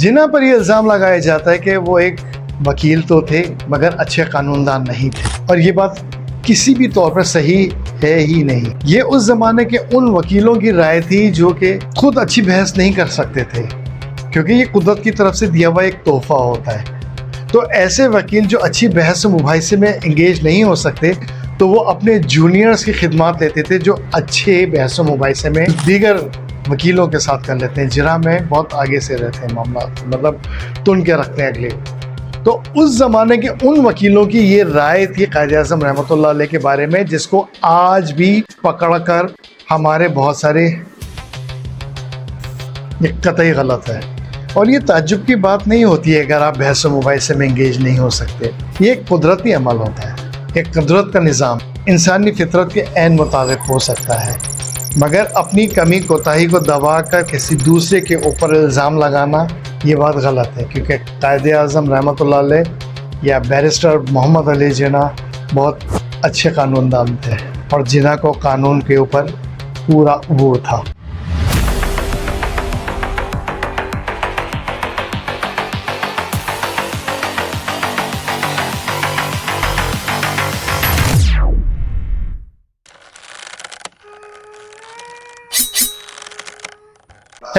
जिना पर ये इल्ज़ाम लगाया जाता है कि वो एक वकील तो थे, मगर अच्छे कानूनदान नहीं थे। और ये बात किसी भी तौर पर सही है ही नहीं। ये उस ज़माने के उन वकीलों की राय थी जो कि खुद अच्छी बहस नहीं कर सकते थे, क्योंकि ये कुदरत की तरफ़ से दिया हुआ एक तोहफा होता है। तो ऐसे वकील जो अच्छी बहस मुबासे में इंगेज नहीं हो सकते तो वो अपने जूनियर्स की खिदमत लेते थे जो अच्छे बहस मुबासे में, दीगर वकीलों के साथ कर लेते हैं। जिरा में बहुत आगे से रहते हैं मामला। मतलब तुन के रखते हैं अगले। तो उस ज़माने के उन वकीलों की ये राय थी कायद अजम रहमत के बारे में, जिसको आज भी पकड़ कर हमारे बहुत सारे कतई गलत है। और ये ताजुब की बात नहीं होती है, अगर आप बहस मुबासे में इंगेज नहीं हो सकते। ये एक कुदरती अमल होता है। एक कुदरत का निज़ाम। इंसानी फितरत के एन मुताबिक हो सकता है। मगर अपनी कमी कोताही को दबा कर किसी दूसरे के ऊपर इल्ज़ाम लगाना, ये बात गलत है। क्योंकि कायद अज़म रहमत या बैरिस्टर मोहम्मद अली जिना बहुत अच्छे कानूनदान थे और जिना को कानून के ऊपर पूरा वो था।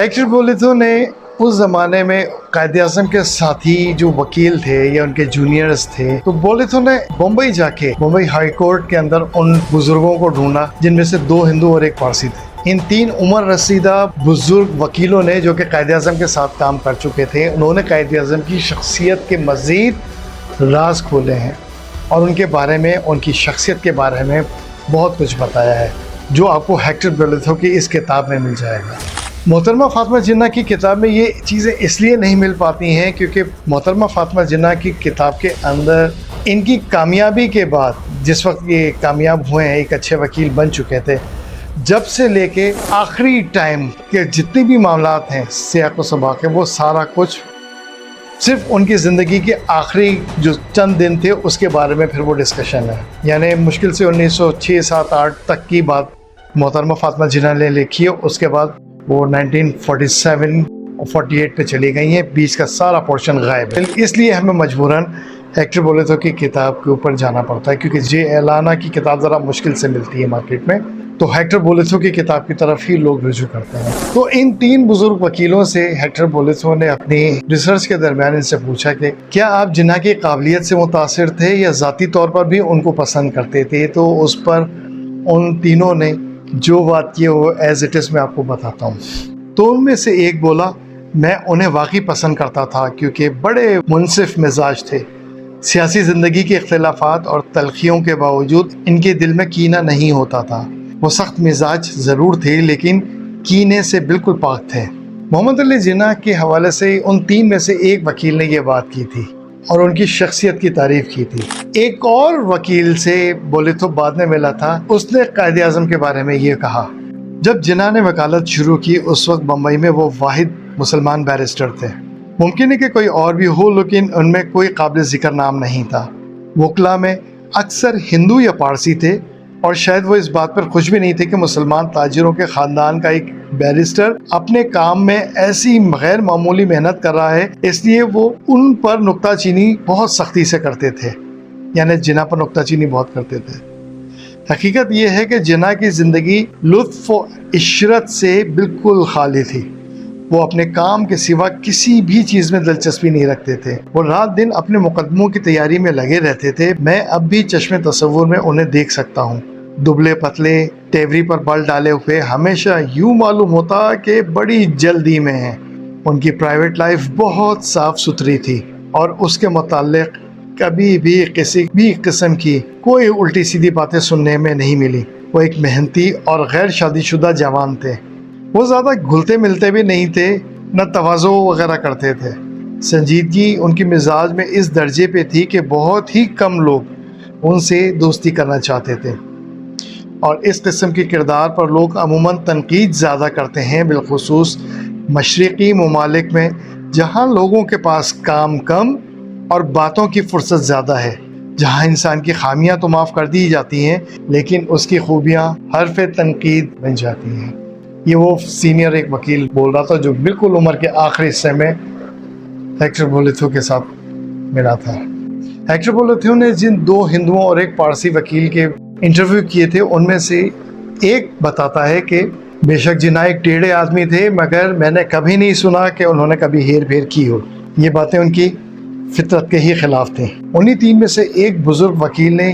एक्चुअल बोले तो ने उस ज़माने में कायद अजम के साथी जो वकील थे या उनके जूनियर्स थे तो बोले तो ने मुंबई जाके मुंबई हाई कोर्ट के अंदर उन बुज़ुर्गों को ढूंढा, जिनमें से दो हिंदू और एक पारसी थे। इन तीन उम्र रसीदा बुज़ुर्ग वकीलों ने जो कि कायद अजम के साथ काम कर चुके थे, उन्होंने कायद अजम की शख्सियत के मज़ीद राज खोले हैं और उनके बारे में, उनकी शख्सियत के बारे में बहुत कुछ बताया है, जो आपको हेक्टर ब्रलिथो की इस किताब में मिल जाएगा। मोहतरमा फातमा जिन्ना की किताब में ये चीज़ें इसलिए नहीं मिल पाती हैं क्योंकि मोहतरमा फातमा जिन्ना की किताब के अंदर इनकी कामयाबी के बाद, जिस वक्त ये कामयाब हुए हैं, एक अच्छे वकील बन चुके थे, जब से लेके आखिरी टाइम के जितने भी मामला हैं सियाक सबा के वो सारा कुछ सिर्फ़ उनकी ज़िंदगी के आखिरी जो चंद दिन थे, उसके बारे में फिर वो डिस्कशन है। यानी मुश्किल से उन्नीस सौ छः सात, आठ तक की बात मोहतरमा फातमा जिन्ना ने लिखी है, उसके बाद वो 1947 और 48 पे चली गई हैं। बीच का सारा पोर्शन गायब है। इसलिए हमें मजबूरन एक्टर बोले तो कि किताब के ऊपर जाना पड़ता है, क्योंकि जे एलाना की किताब ज़रा मुश्किल से मिलती है मार्केट में। तो हेक्टर बोलेथो की किताब की तरफ़ ही लोग रुजू करते हैं। तो इन तीन बुज़ुर्ग वकीलों से हेक्टर बोलेथो ने अपनी रिसर्च के दरमियान इनसे पूछा कि, क्या आप जिन्ना की काबिलियत से मुतासर थे या ज़ाती तौर पर भी उनको पसंद करते थे? तो उस पर उन तीनों ने जो बात ये वो एज इट इज़ मैं आपको बताता हूँ। तो उनमें से एक बोला, मैं उन्हें वाकई पसंद करता था, क्योंकि बड़े मुनसिफ मिजाज थे। सियासी ज़िंदगी के अख्तिलाफ़ात और तलखियों के बावजूद इनके दिल में कीना नहीं होता था। वो सख्त मिजाज ज़रूर थे, लेकिन कीने से बिल्कुल पाक थे। मोहम्मद अली जिना के हवाले से उन तीन में से एक वकील ने यह बात की थी। और उनकी शख्सियत की तारीफ़ की थी। एक और वकील से बोले तो बाद में मिला था, उसने कायद अजम के बारे में ये कहा, जब जिना ने वकालत शुरू की, उस वक्त बम्बई में वो वाहिद मुसलमान बैरिस्टर थे। मुमकिन है कि कोई और भी हो, लेकिन उनमें कोई काबिल ज़िक्र नाम नहीं था। वकला में अक्सर हिंदू या पारसी थे और शायद वो इस बात पर खुश भी नहीं थे कि मुसलमान ताजिरों के ख़ानदान का एक बैरिस्टर अपने काम में ऐसी गैर मामूली मेहनत कर रहा है, इसलिए वो उन पर नुकताचीनी बहुत सख्ती से करते थे। यानी जिना पर नुकताचीनी बहुत करते थे। हकीकत यह है कि जिना की ज़िंदगी लुत्फ इशरत से बिल्कुल खाली थी। वो अपने काम के सिवा किसी भी चीज़ में दिलचस्पी नहीं रखते थे। वो रात दिन अपने मुकदमों की तैयारी में लगे रहते थे। मैं अब भी चश्मे तस्वुर में उन्हें देख सकता हूँ। दुबले पतले टेवरी पर बल डाले हुए हमेशा यूँ मालूम होता कि बड़ी जल्दी में है। उनकी प्राइवेट लाइफ बहुत साफ़ सुथरी थी और उसके मतलब कभी भी किसी भी किस्म की कोई उल्टी सीधी बातें सुनने में नहीं मिली। वो एक मेहनती और गैर शादीशुदा जवान थे। वो ज़्यादा घुलते मिलते भी नहीं थे, न तोज़ो वगैरह करते थे। संजीदगी उनकी मिजाज में इस दर्जे पे थी कि बहुत ही कम लोग उनसे दोस्ती करना चाहते थे। और इस किस्म के किरदार पर लोग अमूमन तनकीद ज़्यादा करते हैं, बिलखसूस मशरक़ी ममालिक में, जहाँ लोगों के पास काम कम और बातों की फुर्सत ज़्यादा है, जहाँ इंसान की खामियाँ तो माफ़ कर दी जाती हैं, लेकिन उसकी खूबियाँ हरफ तनकीद बन जाती हैं। ये वो सीनियर एक वकील बोल रहा था जो बिल्कुल उम्र के आखिरी हिस्से में हेक्टर बोलेथो के साथ मिला था। हेक्टर बोलेथो ने जिन दो हिंदुओं और एक पारसी वकील के इंटरव्यू किए थे, उनमें से एक बताता है कि बेशक जिना एक टेढ़े आदमी थे, मगर मैंने कभी नहीं सुना कि उन्होंने कभी हेर फेर की हो। ये बातें उनकी फितरत के ही खिलाफ थी। उन्हीं तीन में से एक बुज़ुर्ग वकील ने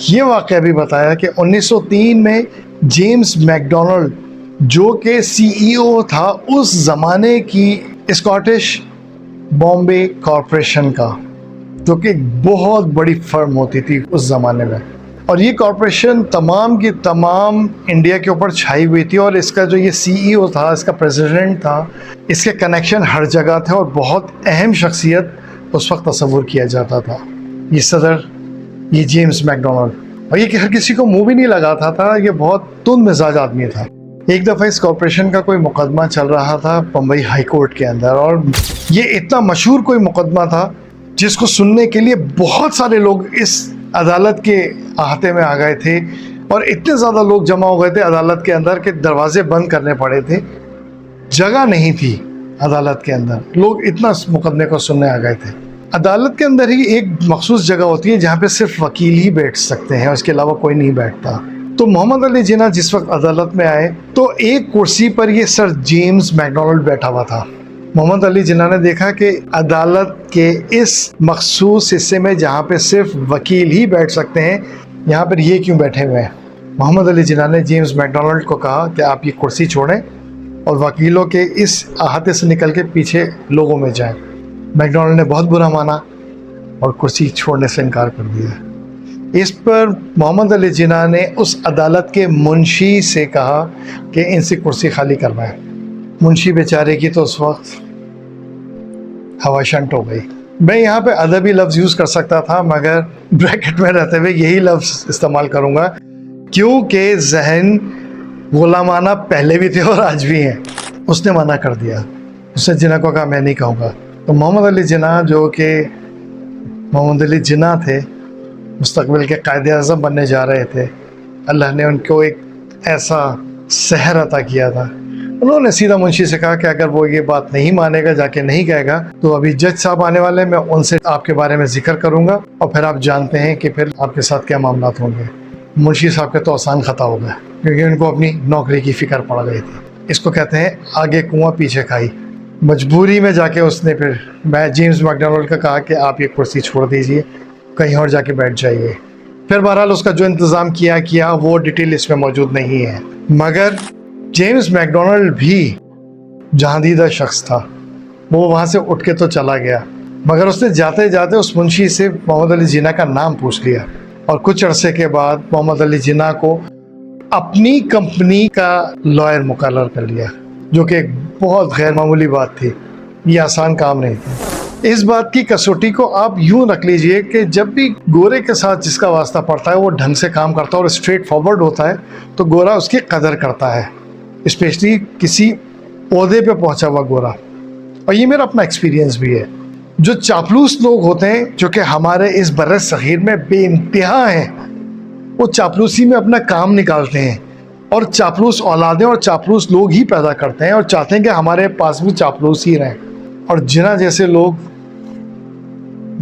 ये वाक़ भी बताया कि 1903 में जेम्स मैकडोनल्ड, जो कि सीईओ था, उस ज़माने की स्कॉटिश बॉम्बे कॉरपोरेशन का, जो कि बहुत बड़ी फर्म होती थी उस ज़माने में। और ये कॉरपोरेशन तमाम की तमाम इंडिया के ऊपर छाई हुई थी और इसका जो ये सीईओ था, इसका प्रेसिडेंट था, इसके कनेक्शन हर जगह थे और बहुत अहम शख्सियत उस वक्त तस्वुर किया जाता था। ये सदर, ये जेम्स मैकडोनल्ड और ये कि हर किसी को मुँह भी नहीं लगाता था, ये बहुत तुंद मिजाज आदमी था। एक दफ़ा इस कॉरपोरेशन का कोई मुकदमा चल रहा था बम्बई हाई कोर्ट के अंदर और ये इतना मशहूर कोई मुकदमा था जिसको सुनने के लिए बहुत सारे लोग इस अदालत के अहाते में आ गए थे और इतने ज़्यादा लोग जमा हो गए थे अदालत के अंदर कि दरवाजे बंद करने पड़े थे। जगह नहीं थी अदालत के अंदर। लोग इतना मुकदमे को सुनने आ गए थे। अदालत के अंदर ही एक मखसूस जगह होती है जहाँ पे सिर्फ़ वकील ही बैठ सकते हैं उसके अलावा कोई नहीं बैठता। तो मोहम्मद अली जिना जिस वक्त अदालत में आए तो एक कुर्सी पर ये सर जेम्स मैकडोनल्ड बैठा हुआ था। मोहम्मद अली जिना ने देखा कि अदालत के इस मखसूस हिस्से में जहाँ पे सिर्फ़ वकील ही बैठ सकते हैं यहाँ पर ये क्यों बैठे हुए हैं? मोहम्मद अली जिना ने जेम्स मैकडोनल्ड को कहा कि आप ये कुर्सी छोड़ें और वकीलों के इस अहाते से निकल के पीछे लोगों में जाएँ। मैकडोनल्ड ने बहुत बुरा माना और कुर्सी छोड़ने से इनकार कर दिया। इस पर मोहम्मद अली जिना ने उस अदालत के मुंशी से कहा कि इनसे कुर्सी खाली करवाएँ। मुंशी बेचारे की तो उस वक्त हवा शंट हो गई। मैं यहाँ पे अदबी लफ्ज़ यूज़ कर सकता था, मगर ब्रैकेट में रहते हुए यही लफ्ज़ इस्तेमाल करूँगा, क्योंकि जहन गुलामाना पहले भी थे और आज भी हैं। उसने मना कर दिया। उसने जिना को कहा, मैं नहीं कहूँगा। तो मोहम्मद अली जिना जो कि मोहम्मद अली जिना थे मुस्तबिल के कायद अज़म बनने जा रहे थे। अल्लाह ने उनको एक ऐसा सहर अता किया था। उन्होंने सीधा मुंशी से कहा कि अगर वो ये बात नहीं मानेगा, जाके नहीं कहेगा तो अभी जज साहब आने वाले मैं उनसे आपके बारे में ज़िक्र करूँगा और फिर आप जानते हैं कि फिर आपके साथ क्या मामला होंगे। मुंशी साहब के तो आसान खता हो गया, क्योंकि उनको अपनी नौकरी की फ़िक्र पड़ गई थी। इसको कहते हैं आगे कुआँ पीछे खाई। मजबूरी में जाके उसने फिर, मैं जेम्स मैकडोनल्ड का कहा कि आप ये कुर्सी छोड़ दीजिए, कहीं और जाके बैठ जाइए। फिर बहरहाल उसका जो इंतज़ाम किया किया, वो डिटेल इसमें मौजूद नहीं है। मगर जेम्स मैकडोनल्ड भी जहांदीदा शख्स था। वो वहाँ से उठ के तो चला गया, मगर उसने जाते जाते उस मुंशी से मोहम्मद अली जिना का नाम पूछ लिया और कुछ अरसे के बाद मोहम्मद अली जिना को अपनी कंपनी का लॉयर मुकर कर लिया, जो कि एक बहुत गैर मामूली बात थी। ये आसान काम नहीं था। इस बात की कसौटी को आप यूँ रख लीजिए कि जब भी गोरे के साथ जिसका वास्ता पड़ता है, वो ढंग से काम करता है और स्ट्रेट फॉरवर्ड होता है तो गोरा उसकी कदर करता है। स्पेशली किसी पौधे पे पहुँचा हुआ गोरा। और ये मेरा अपना एक्सपीरियंस भी है। जो चापलूस लोग होते हैं, जो कि हमारे इस बर सग़ीर में बेानतहा हैं, वो चापलूसी में अपना काम निकालते हैं। और चापलूस औलादें और चापलूस लोग ही पैदा करते हैं और चाहते हैं कि हमारे पास भी चापलूस ही रहें। और जिना जैसे लोग,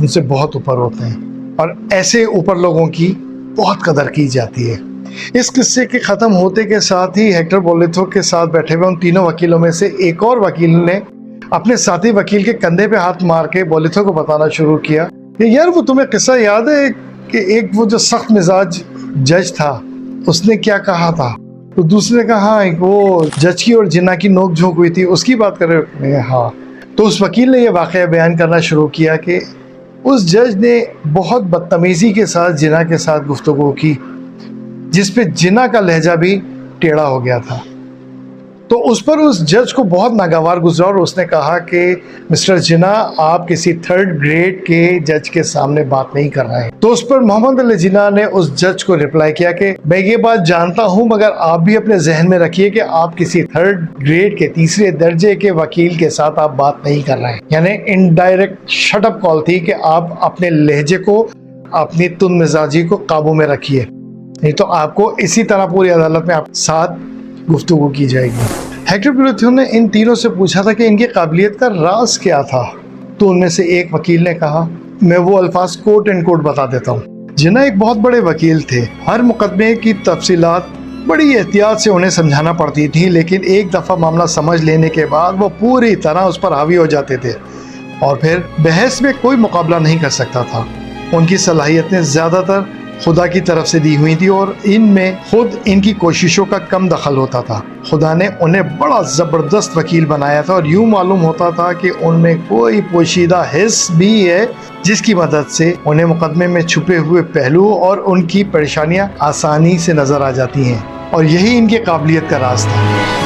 उनसे बहुत ऊपर होते हैं। और ऐसे ऊपर लोगों की बहुत कदर की जाती है। इस किस्से के ख़त्म होते के साथ ही हेक्टर बोलेथो के साथ बैठे हुए उन तीनों वकीलों में से एक और वकील ने अपने साथी वकील के कंधे पे हाथ मार के बोलेथो को बताना शुरू किया। कि यार वो तुम्हें किस्सा याद है कि एक वो जो सख्त मिजाज जज था, उसने क्या कहा था? तो दूसरे ने कहा हाँ वो जज की और जिन्ना की नोक झोंक हुई थी, उसकी बात कर रहे हाँ? तो उस वकील ने यह वाक़ बयान करना शुरू किया कि उस जज ने बहुत बदतमीज़ी के साथ जिना के साथ गुफ्तु की। जिस पे जिना का लहजा भी टेढ़ा हो गया था। तो उस पर उस जज को बहुत नागवार गुजरा और उसने कहा कि, मिस्टर जिना, आप किसी थर्ड ग्रेड के जज के सामने बात नहीं कर रहे हैं। तो उस पर मोहम्मद अली जिना ने उस जज को रिप्लाई किया कि, मैं ये बात जानता हूँ, मगर आप भी अपने जहन में रखिए कि आप किसी थर्ड ग्रेड के तीसरे दर्जे के वकील के साथ आप बात नहीं कर रहे हैं। यानी इनडायरेक्ट शटअप कॉल थी कि आप अपने लहजे को, अपनी तुन मिजाजी को काबू में रखिए। नहीं तो आपको इसी तरह पूरी अदालत में आप साथ गुफ्तु की जाएगी। हेक्टर पिलोथियो ने इन तीनों से पूछा था कि इनकी काबिलियत का राज क्या था तो उनमें से एक वकील ने कहा, मैं वो अल्फाज कोट एंड कोट बता देता हूँ। जिन्ना एक बहुत बड़े वकील थे। हर मुकदमे की तफसीलात बड़ी एहतियात से उन्हें समझाना पड़ती थी, लेकिन एक दफ़ा मामला समझ लेने के बाद वो पूरी तरह उस पर हावी हो जाते थे और फिर बहस में कोई मुकाबला नहीं कर सकता था। उनकी सलाहियतें ज़्यादातर खुदा की तरफ़ से दी हुई थी और इनमें खुद इनकी कोशिशों का कम दखल होता था। खुदा ने उन्हें बड़ा ज़बरदस्त वकील बनाया था और यूँ मालूम होता था कि उनमें कोई पोशीदा हिस्स भी है जिसकी मदद से उन्हें मुकदमे में छुपे हुए पहलू और उनकी परेशानियाँ आसानी से नज़र आ जाती हैं और यही इनके काबिलियत का राज था